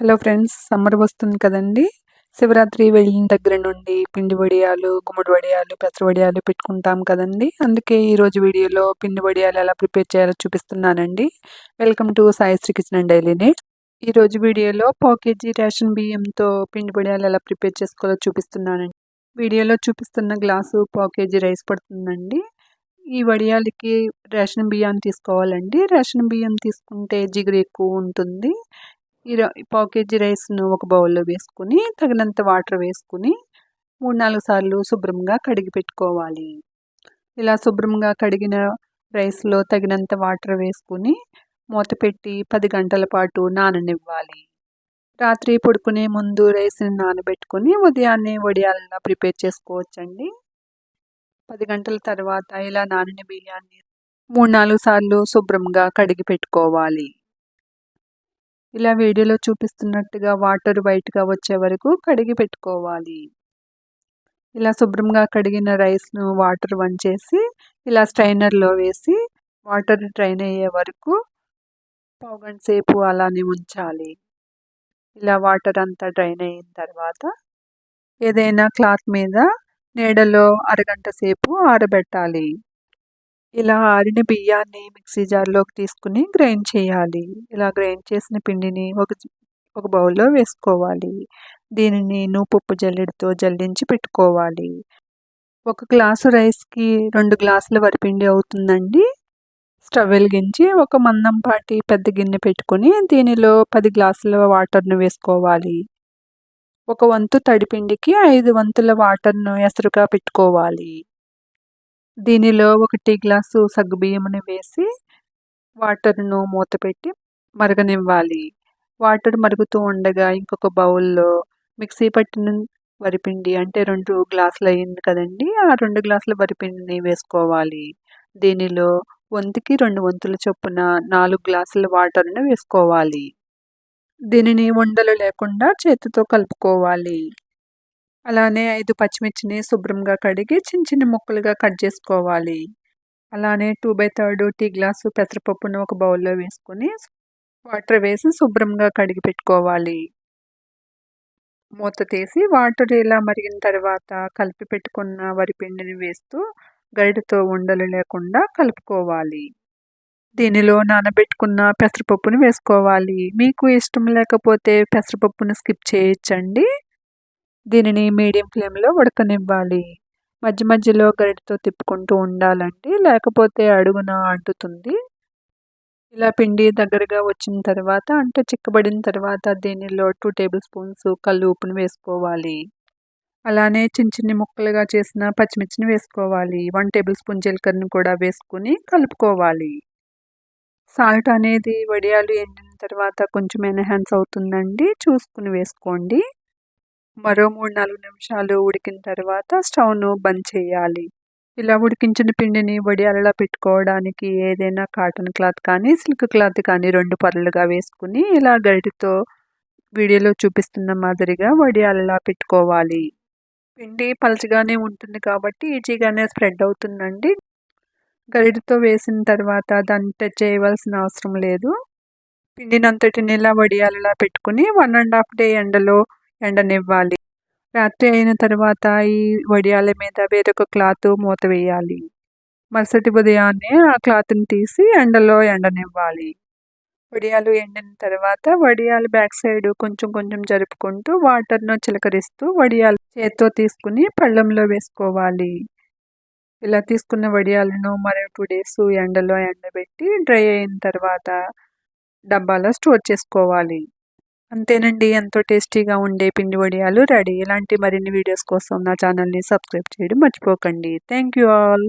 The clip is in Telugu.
హలో ఫ్రెండ్స్ సమ్మర్ వస్తుంది కదండి. శివరాత్రి వెళ్ళిన దగ్గర నుండి పిండి వడియాలు గుమ్మడి వడియాలు పెసర వడియాలు పెట్టుకుంటాం కదండి. అందుకే ఈరోజు వీడియోలో పిండి వడియాలు ఎలా ప్రిపేర్ చేయాలో చూపిస్తున్నానండి. Welcome to Saisri kitchen and daily ఈరోజు వీడియోలో పావు కేజీ రేషన్ బియ్యంతో పిండి వడియాలు ఎలా ప్రిపేర్ చేసుకోవాలో చూపిస్తున్నానండి. వీడియోలో చూపిస్తున్న గ్లాసు పావు కేజీ రైస్ పడుతుందండి. ఈ వడియాలకి రేషన్ బియ్యాన్ని తీసుకోవాలండి. రేషన్ బియ్యం తీసుకుంటే జిగురు ఎక్కువ ఉంటుంది. ఈ పావు కేజీ రైస్ను ఒక బౌల్లో వేసుకుని తగినంత వాటర్ వేసుకుని మూడు నాలుగు సార్లు శుభ్రంగా కడిగి పెట్టుకోవాలి. ఇలా శుభ్రంగా కడిగిన రైస్లో తగినంత వాటర్ వేసుకుని మూత పెట్టి పది గంటల పాటు నాననివ్వాలి. రాత్రి పడుకునే ముందు రైస్ని నానబెట్టుకుని ఉదయాన్నే వడియాలలా ప్రిపేర్ చేసుకోవచ్చండి. పది గంటల తర్వాత ఇలా నానిన బియ్యాన్ని మూడు నాలుగు సార్లు శుభ్రంగా కడిగి పెట్టుకోవాలి. ఇలా వీడియోలో చూపిస్తున్నట్టుగా వాటర్ వైట్గా వచ్చే వరకు కడిగి పెట్టుకోవాలి. ఇలా శుభ్రంగా కడిగిన రైస్ను వాటర్ వంచేసి ఇలా స్ట్రైనర్లో వేసి వాటర్ డ్రైన్ అయ్యే వరకు పావుగంట సేపు అలానే ఉంచాలి. ఇలా వాటర్ అంతా డ్రైన్ అయిన తర్వాత ఏదైనా క్లాత్ మీద నీడలో అరగంట సేపు ఆరబెట్టాలి. ఇలా ఆరిన బియ్యాన్ని మిక్సీ జార్లోకి తీసుకుని గ్రైండ్ చేయాలి. ఇలా గ్రైండ్ చేసిన పిండిని ఒక ఒక బౌల్లో వేసుకోవాలి. దీనిని నూపప్పు జల్లెడితో జల్లించి పెట్టుకోవాలి. ఒక గ్లాసు రైస్కి రెండు గ్లాసుల వరిపిండి అవుతుందండి. స్టవ్ వెలిగించి ఒక మందంపాటి పెద్ద గిన్నె పెట్టుకొని దీనిలో పది గ్లాసుల వాటర్ను వేసుకోవాలి. ఒక వంతు తడిపిండికి ఐదు వంతుల వాటర్ను ఎసరుగా పెట్టుకోవాలి. దీనిలో ఒక టీ గ్లాసు సగ్గుబియ్యముని వేసి వాటర్ను మూత పెట్టి మరగనివ్వాలి. వాటర్ మరుగుతూ ఉండగా ఇంకొక బౌల్లో మిక్సీ పట్టిన వరిపిండి అంటే రెండు గ్లాసులు అయింది కదండి ఆ రెండు గ్లాసుల వరిపిండిని వేసుకోవాలి. దీనిలో వంతుకి రెండు వంతుల చొప్పున నాలుగు గ్లాసుల వాటర్ను వేసుకోవాలి. దీనిని ఉండలు లేకుండా చేతితో కలుపుకోవాలి. అలానే ఐదు పచ్చిమిర్చిని శుభ్రంగా కడిగి చిన్న చిన్న ముక్కలుగా కట్ చేసుకోవాలి. అలానే two by third tea glass పెసరపప్పును ఒక బౌల్లో వేసుకొని వాటర్ వేసి శుభ్రంగా కడిగి పెట్టుకోవాలి. మూత తీసి వాటర్ ఇలా మరిగిన తర్వాత కలిపి పెట్టుకున్న వరిపిండిని వేస్తూ గరిటతో ఉండలు లేకుండా కలుపుకోవాలి. దీనిలో నానబెట్టుకున్న పెసరపప్పును వేసుకోవాలి. మీకు ఇష్టం లేకపోతే పెసరపప్పును స్కిప్ చేయొచ్చండి. దీనిని మీడియం ఫ్లేమ్లో ఉడకనివ్వాలి. మధ్య మధ్యలో గరిటతో తిప్పుకుంటూ ఉండాలండి. లేకపోతే అడుగున అంటుతుంది. ఇలా పిండి దగ్గరగా వచ్చిన తర్వాత అంటే చిక్కబడిన తర్వాత దీనిలో టూ టేబుల్ స్పూన్స్ కళ్ళు ఉప్పును వేసుకోవాలి. అలానే చిన్న చిన్న ముక్కలుగా చేసిన పచ్చిమిర్చిని వేసుకోవాలి. వన్ టేబుల్ స్పూన్ జీలకర్రని కూడా వేసుకుని కలుపుకోవాలి. సాల్ట్ అనేది వడియాలు ఎండిన తర్వాత కొంచెం ఎన్హాన్స్ అవుతుందండి. చూసుకుని వేసుకోండి. మరో మూడు నాలుగు నిమిషాలు ఉడికిన తర్వాత స్టవ్ను బంద్ చేయాలి. ఇలా ఉడికించిన పిండిని వడియాలలా పెట్టుకోవడానికి ఏదైనా కాటన్ క్లాత్ కానీ సిల్క్ క్లాత్ కానీ రెండు పర్లుగా వేసుకుని ఇలా గరిటితో వీడియోలో చూపిస్తున్న మాదిరిగా వడియాలలా పెట్టుకోవాలి. పిండి పలచగానే ఉంటుంది కాబట్టి ఈజీగానే స్ప్రెడ్ అవుతుందండి. గరిటితో వేసిన తర్వాత దాన్ని టచ్ చేయవలసిన అవసరం లేదు. పిండినంతటిని ఇలా వడియాలలా పెట్టుకుని వన్ అండ్ హాఫ్ డే ఎండలో ఎండనివ్వాలి. రాత్రి అయిన తర్వాత ఈ వడియాల మీద వేరొక క్లాత్ మూత వేయాలి. మరుసటి ఉదయాన్నే ఆ క్లాత్ని తీసి ఎండలో ఎండనివ్వాలి. వడియాలు ఎండిన తర్వాత వడియాలు బ్యాక్ సైడ్ కొంచెం కొంచెం జరుపుకుంటూ వాటర్ను చిలకరిస్తూ వడియాలు చేత్తో తీసుకుని పళ్ళెంలో వేసుకోవాలి. ఇలా తీసుకున్న వడియాలను మరో టూ డేస్ ఎండలో ఎండబెట్టి డ్రై అయిన తర్వాత డబ్బాలో స్టోర్ చేసుకోవాలి. అంతేనండి. ఎంతో టేస్టీగా ఉండే పిండి వడియాలు రెడీ. ఇలాంటి మరిన్ని వీడియోస్ కోసం నా ఛానల్ని సబ్స్క్రైబ్ చేయడం మర్చిపోకండి. Thank you all.